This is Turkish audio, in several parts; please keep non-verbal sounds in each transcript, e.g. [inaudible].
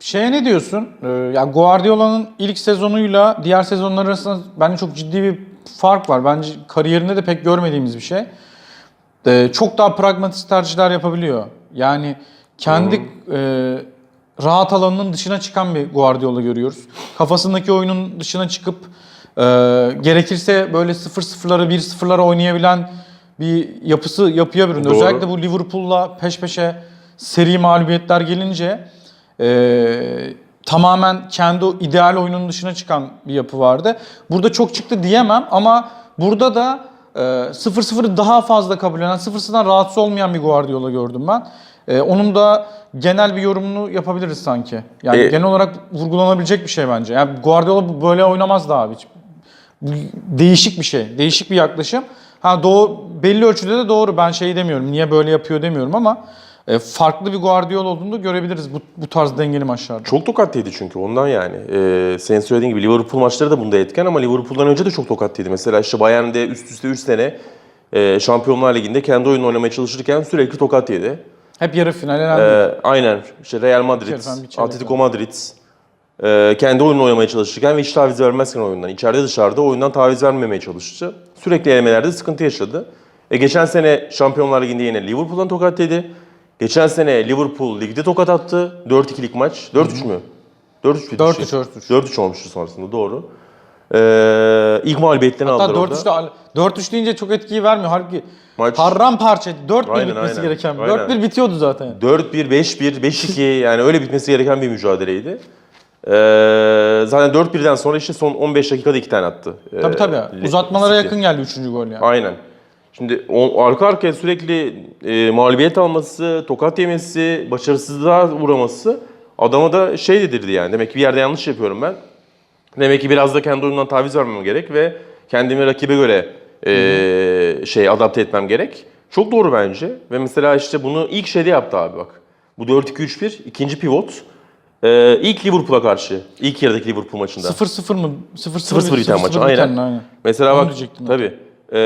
Şeye ne diyorsun? Ee, ya Guardiola'nın ilk sezonuyla diğer sezonlar arasında bence çok ciddi bir fark var. Bence kariyerinde de pek görmediğimiz bir şey. Ee, çok daha pragmatist tercihler yapabiliyor. Yani kendi e, rahat alanının dışına çıkan bir Guardiola görüyoruz. Kafasındaki oyunun dışına çıkıp e, gerekirse böyle 0-0'lara 1-0'lara oynayabilen bir yapısı yapıya büründü. Özellikle bu Liverpool'la peş peşe seri mağlubiyetler gelince e, tamamen kendi ideal oyunun dışına çıkan bir yapı vardı. Burada çok çıktı diyemem ama burada da e, 0-0'ı daha fazla kabul eden, 0-0'dan rahatsız olmayan bir Guardiola gördüm ben. E, onun da genel bir yorumunu yapabiliriz sanki. Yani E- genel olarak vurgulanabilecek bir şey bence. Yani Guardiola böyle oynamaz da abi. Değişik bir şey, değişik bir yaklaşım. Ha doğru, belli ölçüde de doğru. Ben şey demiyorum, niye böyle yapıyor demiyorum ama e, farklı bir Guardiola olduğunu görebiliriz bu, bu tarz dengeli maçlarda. Çok tokat yedi çünkü ondan yani. Ee, senin söylediğin gibi Liverpool maçları da bunda etken ama Liverpool'dan önce de çok tokat yedi. Mesela işte Bayern'de üst üste 3 sene e, Şampiyonlar Ligi'nde kendi oyununu oynamaya çalışırken sürekli tokat yedi. Hep yarı final elendi. Ee, aynen işte Real Madrid, Atletico Madrid e, kendi oyununu oynamaya çalışırken ve hiç taviz vermezken oyundan, içeride dışarıda oyundan taviz vermemeye çalıştı. Sürekli elemelerde sıkıntı yaşadı. E, geçen sene Şampiyonlar Ligi'nde yine Liverpool'dan tokat yedi. Geçen sene Liverpool ligde tokat attı. 4-2'lik maç. 4-3 mü? 4-3 bitti. 4-3, şey. 4-3. 4-3 olmuştu sonrasında doğru. Ee, ilk mağlubiyetlerini Hatta aldılar 4-3 de orada. 4-3 deyince çok etkiyi vermiyor. Halbuki Maç- paramparça 4-1 Aynen, bitmesi aynen. gereken. Aynen. 4-1 bitiyordu zaten. 4-1, 5-1, 5-2 yani öyle bitmesi gereken bir mücadeleydi. Ee, zaten 4-1'den sonra işte son 15 dakikada iki tane attı. Ee, Tabii tabii. Le- Uzatmalara City. yakın geldi 3. gol yani. Aynen. Şimdi o, arka arkaya sürekli e, mağlubiyet alması, tokat yemesi, başarısızlığa uğraması adama da şey dedirdi yani. Demek ki bir yerde yanlış yapıyorum ben. Demek ki biraz da kendi oyunumdan taviz vermem gerek ve kendimi rakibe göre e, şey adapte etmem gerek. Çok doğru bence. Ve mesela işte bunu ilk şeyde yaptı abi bak. Bu 4-2-3-1 ikinci pivot. E, ilk Liverpool'a karşı. ilk yarıdaki Liverpool maçında. 0-0 mı? 0-0 0-0 biten maç. Aynen. aynen. Mesela bak tabii. E,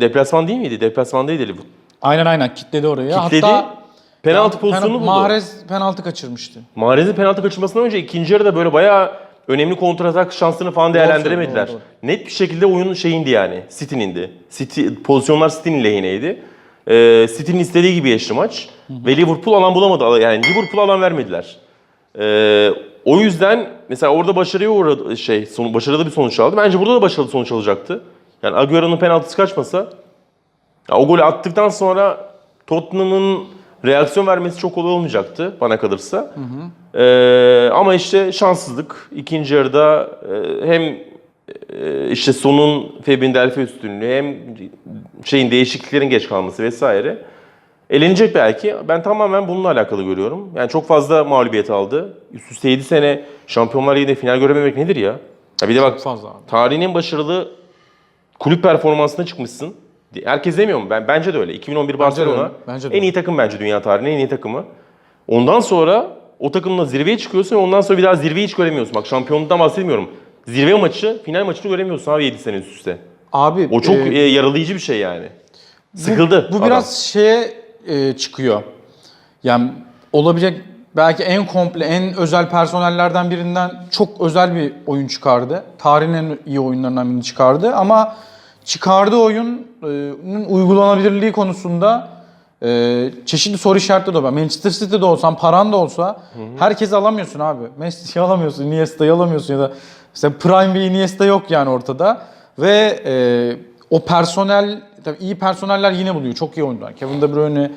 deplasman değil miydi? Deplasmandaydı Liverpool. Aynen aynen kitledi orayı. Kitledi. Hatta penaltı pen- pozisyonu buldu. Mahrez penaltı kaçırmıştı. Mahrez'in penaltı kaçırmasından önce ikinci yarıda böyle bayağı önemli kontratak şansını falan değerlendiremediler. doğru, doğru. Net bir şekilde oyunun şeyindi yani. City'nindi. City, pozisyonlar City'nin lehineydi. Ee, City'nin istediği gibi geçti maç. Ve Liverpool alan bulamadı. Yani Liverpool alan vermediler. Ee, o yüzden mesela orada başarıya uğradı şey, sonu, başarılı bir sonuç aldı. Bence burada da başarılı sonuç alacaktı. Yani Agüero'nun penaltısı kaçmasa ya o golü attıktan sonra Tottenham'ın reaksiyon vermesi çok kolay olmayacaktı bana kalırsa. Ee, ama işte şanssızlık. İkinci yarıda e, hem e, işte sonun Philadelphia üstünlüğü hem şeyin değişikliklerin geç kalması vesaire. Elenecek belki. Ben tamamen bununla alakalı görüyorum. Yani çok fazla mağlubiyet aldı. Üst üste 7 sene Şampiyonlar Ligi'nde final görememek nedir ya? ya bir de bak Çok fazla abi. tarihin en başarılı kulüp performansına çıkmışsın. Herkes demiyor mu? Ben bence de öyle. 2011 Barcelona öyle. Bence de en iyi takım bence dünya tarihinin en iyi takımı. Ondan sonra o takımla zirveye çıkıyorsun ve ondan sonra bir daha zirveyi hiç göremiyorsun. Bak şampiyonluktan bahsetmiyorum. Zirve maçı, final maçını göremiyorsun abi 7 sene üst üste. Abi O çok e, e, yaralayıcı bir şey yani. Sıkıldı. Bu adam. biraz şeye e, çıkıyor. Yani olabilecek belki en komple, en özel personellerden birinden çok özel bir oyun çıkardı. Tarihin en iyi oyunlarından birini çıkardı ama çıkardığı oyunun uygulanabilirliği konusunda e, çeşitli soru işaretleri de var. Manchester City'de olsan, paran da olsa herkesi alamıyorsun abi. Messi'yi alamıyorsun, Iniesta'yı alamıyorsun ya da mesela Prime bir Iniesta yok yani ortada. Ve e, o personel, tabii iyi personeller yine buluyor. Çok iyi oyuncular. Kevin De Bruyne,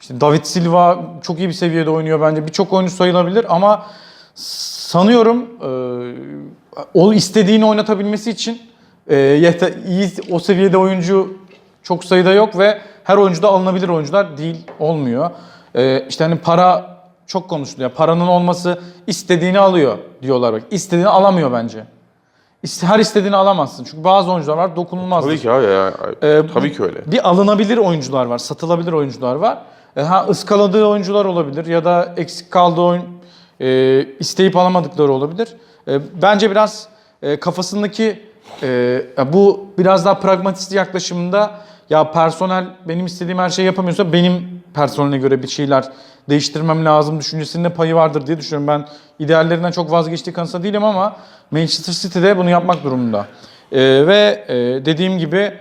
işte David Silva çok iyi bir seviyede oynuyor bence. Birçok oyuncu sayılabilir ama sanıyorum e, o istediğini oynatabilmesi için e, iyi o seviyede oyuncu çok sayıda yok ve her oyuncu da alınabilir oyuncular değil olmuyor. E, işte hani para çok konuşuluyor. Paranın olması istediğini alıyor diyorlar bak. İstediğini alamıyor bence. Her istediğini alamazsın. Çünkü bazı oyuncular var dokunulmaz. Tabii ki abi ya. Ee, Tabii ki öyle. Bir alınabilir oyuncular var, satılabilir oyuncular var. E, ha ıskaladığı oyuncular olabilir ya da eksik kaldığı oyun e, isteyip alamadıkları olabilir. E, bence biraz e, kafasındaki e, bu biraz daha pragmatist yaklaşımında ya personel benim istediğim her şeyi yapamıyorsa benim personeline göre bir şeyler değiştirmem lazım düşüncesinde payı vardır diye düşünüyorum. Ben ideallerinden çok vazgeçtiği kanısında değilim ama Manchester City de bunu yapmak durumunda. Ee, ve e, dediğim gibi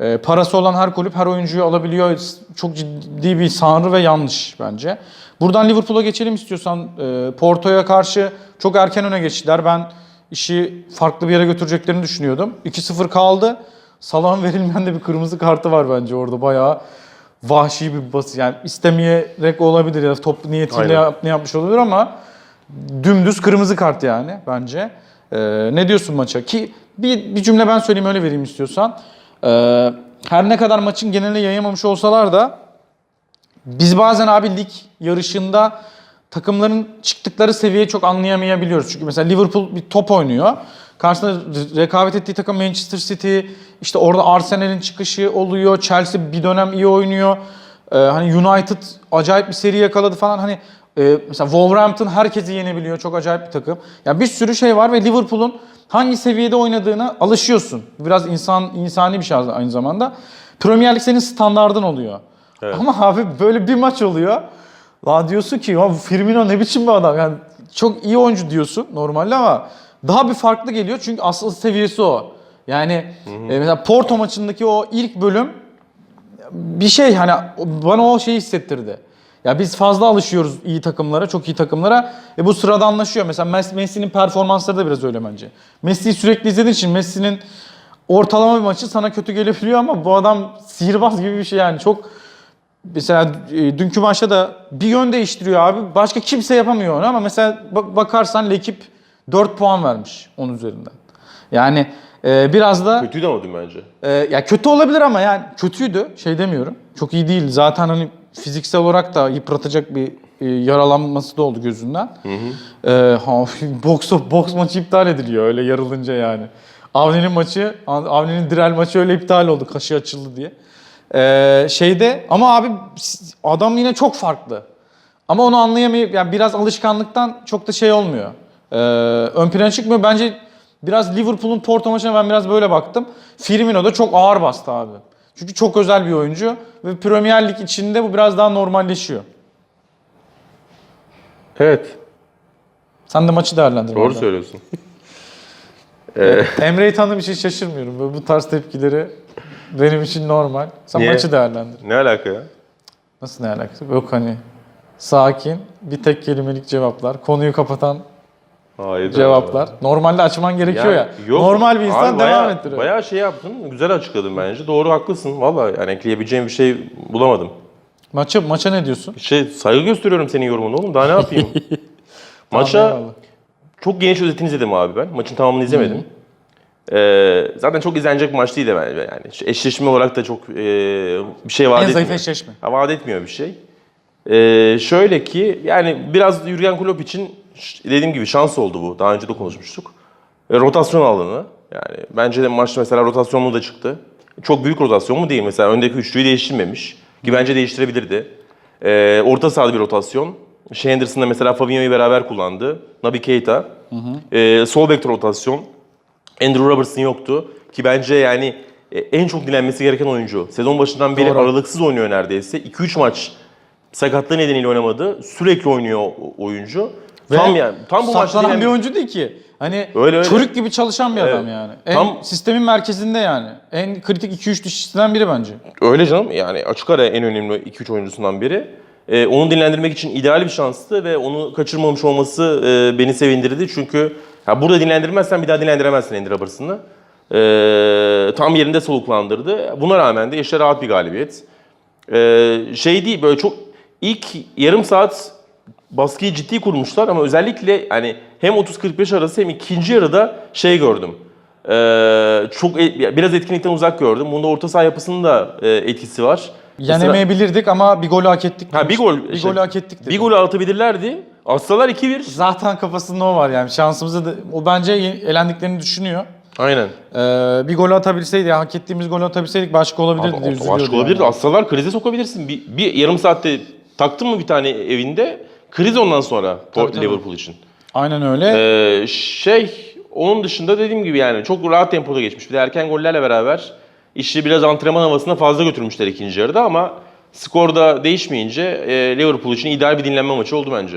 e, parası olan her kulüp her oyuncuyu alabiliyor. Çok ciddi bir sanrı ve yanlış bence. Buradan Liverpool'a geçelim istiyorsan. E, Porto'ya karşı çok erken öne geçtiler. Ben işi farklı bir yere götüreceklerini düşünüyordum. 2-0 kaldı. Salah'ın [laughs] verilmeyen de bir kırmızı kartı var bence orada bayağı vahşi bir bas yani istemeyerek olabilir ya top niyetiyle yap, ne yapmış olabilir ama dümdüz kırmızı kart yani bence. Ee, ne diyorsun maça? Ki bir, bir cümle ben söyleyeyim öyle vereyim istiyorsan. Ee, her ne kadar maçın geneline yayamamış olsalar da biz bazen abi lig yarışında takımların çıktıkları seviyeyi çok anlayamayabiliyoruz. Çünkü mesela Liverpool bir top oynuyor. Karşısında re- rekabet ettiği takım Manchester City, işte orada Arsenal'in çıkışı oluyor. Chelsea bir dönem iyi oynuyor. Ee, hani United acayip bir seri yakaladı falan. Hani e, mesela Wolverhampton herkesi yenebiliyor. Çok acayip bir takım. Yani bir sürü şey var ve Liverpool'un hangi seviyede oynadığına alışıyorsun. Biraz insan insani bir şey aynı zamanda. Premier Lig senin standardın oluyor. Ama abi böyle bir maç oluyor. Lan diyorsun ki ya Firmino ne biçim bir adam. Yani çok iyi oyuncu diyorsun normalde ama daha bir farklı geliyor çünkü asıl seviyesi o. Yani e, mesela Porto maçındaki o ilk bölüm bir şey hani bana o şeyi hissettirdi. Ya biz fazla alışıyoruz iyi takımlara, çok iyi takımlara. E bu sıradanlaşıyor. Mesela Mes- Messi'nin performansları da biraz öyle bence. Messi'yi sürekli izlediğin için Messi'nin ortalama bir maçı sana kötü gelebiliyor ama bu adam sihirbaz gibi bir şey yani. Çok mesela e, dünkü maçta da bir yön değiştiriyor abi. Başka kimse yapamıyor onu ama mesela bak- bakarsan Lekip 4 puan vermiş onun üzerinden. Yani e, biraz da Kötüydü ama dün bence. ee, ya kötü olabilir ama yani kötüydü. Şey demiyorum. Çok iyi değil. Zaten hani fiziksel olarak da yıpratacak bir e, yaralanması da oldu gözünden. Ee, ha, [laughs] boks, boks maçı iptal ediliyor öyle yarılınca yani. Avni'nin maçı, Avni'nin Direl maçı öyle iptal oldu kaşı açıldı diye. Ee, şeyde ama abi adam yine çok farklı. Ama onu anlayamayıp yani biraz alışkanlıktan çok da şey olmuyor. Ee, ön plana çıkmıyor. Bence biraz Liverpool'un Porto maçına ben biraz böyle baktım. Firmino da çok ağır bastı abi. Çünkü çok özel bir oyuncu ve Premier Lig içinde bu biraz daha normalleşiyor. Evet. Sen de maçı değerlendir. Doğru orada. söylüyorsun. [laughs] Emre'yi tanıdığım için şaşırmıyorum. Böyle bu tarz tepkileri benim için normal. Sen Niye? maçı değerlendir. Ne alaka ya? Nasıl ne alakası? Yok hani sakin, bir tek kelimelik cevaplar, konuyu kapatan Hayır. cevaplar. Normalde açman gerekiyor ya. yok. Normal bir insan Abi devam bayağı, ettiriyor. Bayağı şey yaptın. Güzel açıkladın bence. Doğru haklısın. Valla yani ekleyebileceğim bir şey bulamadım. Maça, maça ne diyorsun? Şey saygı gösteriyorum senin yorumuna oğlum. Daha ne yapayım? [laughs] Maça Tamam, eyvallah. çok geniş özetini izledim abi ben. Maçın tamamını izlemedim. Ee, zaten çok izlenecek bir maç değil de bence yani. Şu Eşleşme olarak da çok e, bir şey vaat En zayıf etmiyor. eşleşme. Ha, vaat etmiyor bir şey. Ee, şöyle ki yani biraz Jurgen Klopp için dediğim gibi şans oldu bu. Daha önce de konuşmuştuk. E, rotasyon alanı. Yani bence de maçta mesela rotasyonlu da çıktı. Çok büyük rotasyon mu değil mesela öndeki üçlüyü değiştirmemiş. Ki bence değiştirebilirdi. Ee, orta sahada bir rotasyon. Shea Anderson'la mesela Fabinho'yu beraber kullandı. Naby Keita. Ee, sol bek rotasyon. Andrew Robertson yoktu. Ki bence yani e, en çok dilenmesi gereken oyuncu. Sezon başından beri Doğru. aralıksız oynuyor neredeyse. 2-3 maç sakatlığı nedeniyle oynamadı. Sürekli oynuyor oyuncu. Ve tam yani tam bu maçta dilen- bir oyuncu değil ki. Hani Öyle, öyle. çocuk gibi çalışan bir Evet. adam yani. En Tam- sistemin merkezinde yani. En kritik 2-3 dişisinden biri bence. Öyle canım yani açık ara en önemli 2-3 oyuncusundan biri. Ee, onu dinlendirmek için ideal bir şanstı ve onu kaçırmamış olması e, beni sevindirdi. Çünkü ha, burada dinlendirmezsen bir daha dinlendiremezsin Andy Robertson'ı. Ee, tam yerinde soluklandırdı. Buna rağmen de işte rahat bir galibiyet. Ee, şey değil böyle çok ilk yarım saat baskıyı ciddi kurmuşlar ama özellikle hani hem 30-45 arası hem ikinci yarıda şey gördüm. Ee, çok e- biraz etkinlikten uzak gördüm. Bunda orta saha yapısının da e, etkisi var. Yenemeyebilirdik ama bir golü hak ettik. Ha bir gol. Bir işte, golü hak ettik dedim. Bir golü atabilirlerdi. Atsalar 2-1. Zaten kafasında o var yani. Şansımızı da o bence elendiklerini düşünüyor. Aynen. Ee, bir golü atabilseydik, hak ettiğimiz golü atabilseydik başka olabilirdi Abi, diye başka üzülüyordum olabilirdi. yani. Atsalar krize sokabilirsin. Bir, bir yarım saatte taktın mı bir tane evinde? Kriz ondan sonra Tabii, tabii. Liverpool için. Aynen öyle. Ee, şey onun dışında dediğim gibi yani çok rahat tempoda geçmiş. Bir de erken gollerle beraber işi biraz antrenman havasına fazla götürmüşler ikinci yarıda ama Skorda değişmeyince e, Liverpool için ideal bir dinlenme maçı oldu bence.